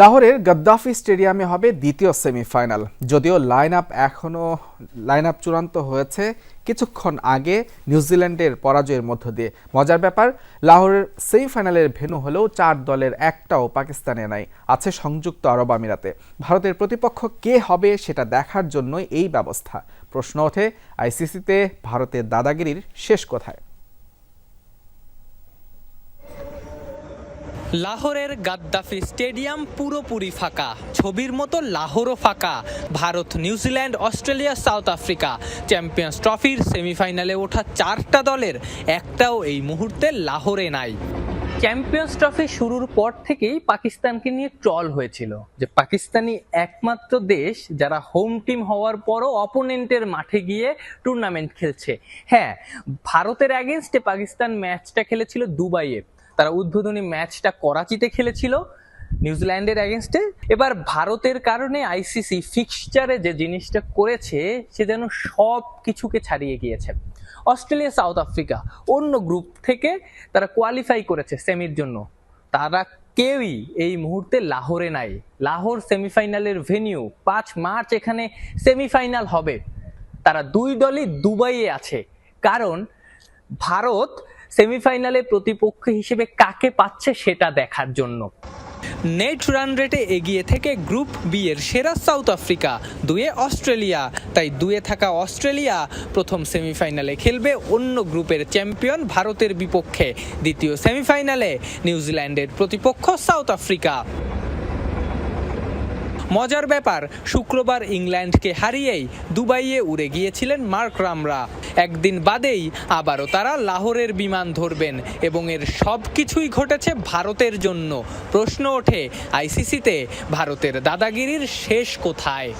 লাহোরের গদ্দাফি স্টেডিয়ামে হবে দ্বিতীয় সেমিফাইনাল। যদিও লাইন আপ এখনও লাইন আপ চূড়ান্ত হয়েছে কিছুক্ষণ আগে নিউজিল্যান্ডের পরাজয়ের মধ্য দিয়ে। মজার ব্যাপার, লাহোরের সেমিফাইনালের ভেন্যু হলেও চার দলের একটাও পাকিস্তানে নাই, আছে সংযুক্ত আরব আমিরাতে। ভারতের প্রতিপক্ষ কে হবে সেটা দেখার জন্যই এই ব্যবস্থা। প্রশ্ন ওঠে, আইসিসিতে ভারতের দাদাগিরির শেষ কোথায়? লাহোরের গাদ্দাফি স্টেডিয়াম পুরোপুরি ফাঁকা, ছবির মতো লাহোরও ফাঁকা। Bharat New Zealand Australia, South Africa. Champions ট্রফির সেমিফাইনালে ওঠা চারটা দলের একটাও এই মুহূর্তে লাহোরে নাই। চ্যাম্পিয়ন্স ট্রফি শুরুর পর থেকেই পাকিস্তানকে নিয়ে ট্রল হয়েছিল। যে পাকিস্তানি একমাত্র দেশ যারা হোম টিম হওয়ার পরও অপোনেন্টের মাঠে গিয়ে টুর্নামেন্ট খেলছে। হ্যাঁ ভারতের অ্যাগেনস্টে পাকিস্তান ম্যাচটা খেলেছিল দুবাইয়ে। তারা উদ্বোধনী ম্যাচটা করাচিতে খেলেছিল নিউজিল্যান্ডের অ্যাগেনস্টে এবার ভারতের কারণে আইসিসি ফিক্সচারে যে জিনিসটা করেছে, সে যেন সব কিছুকে ছাড়িয়ে গিয়েছে। অস্ট্রেলিয়া, সাউথ আফ্রিকা, অন্য গ্রুপ থেকে তারা কোয়ালিফাই করেছে সেমির জন্য। তারা কেউই এই মুহূর্তে লাহোরে নাই। লাহোর সেমিফাইনালের ভেনিউ পাঁচ মার্চ এখানে সেমিফাইনাল হবে। তারা দুই দলই দুবাইয়ে আছে। কারণ ভারত সেমিফাইনালে প্রতিপক্ষ হিসেবে কাকে পাচ্ছে সেটা দেখার জন্য? নেট রান রেটে এগিয়ে থেকে গ্রুপ বি এর সেরা সাউথ আফ্রিকা, দুয়ে অস্ট্রেলিয়া। তাই দুয়ে থাকা অস্ট্রেলিয়া প্রথম সেমিফাইনালে খেলবে অন্য গ্রুপের চ্যাম্পিয়ন ভারতের বিপক্ষে। দ্বিতীয় সেমিফাইনালে নিউজিল্যান্ডের প্রতিপক্ষ সাউথ আফ্রিকা। মজার ব্যাপার, শুক্রবার ইংল্যান্ডকে হারিয়েই দুবাইয়ে উড়ে গিয়েছিলেন মার্ক রামরা। একদিন বাদেই আবারও তারা লাহোরের বিমান ধরবেন এবং এর সব কিছুই ঘটেছে ভারতের জন্য। প্রশ্ন ওঠে, আইসিসিতে ভারতের দাদাগিরির শেষ কোথায়?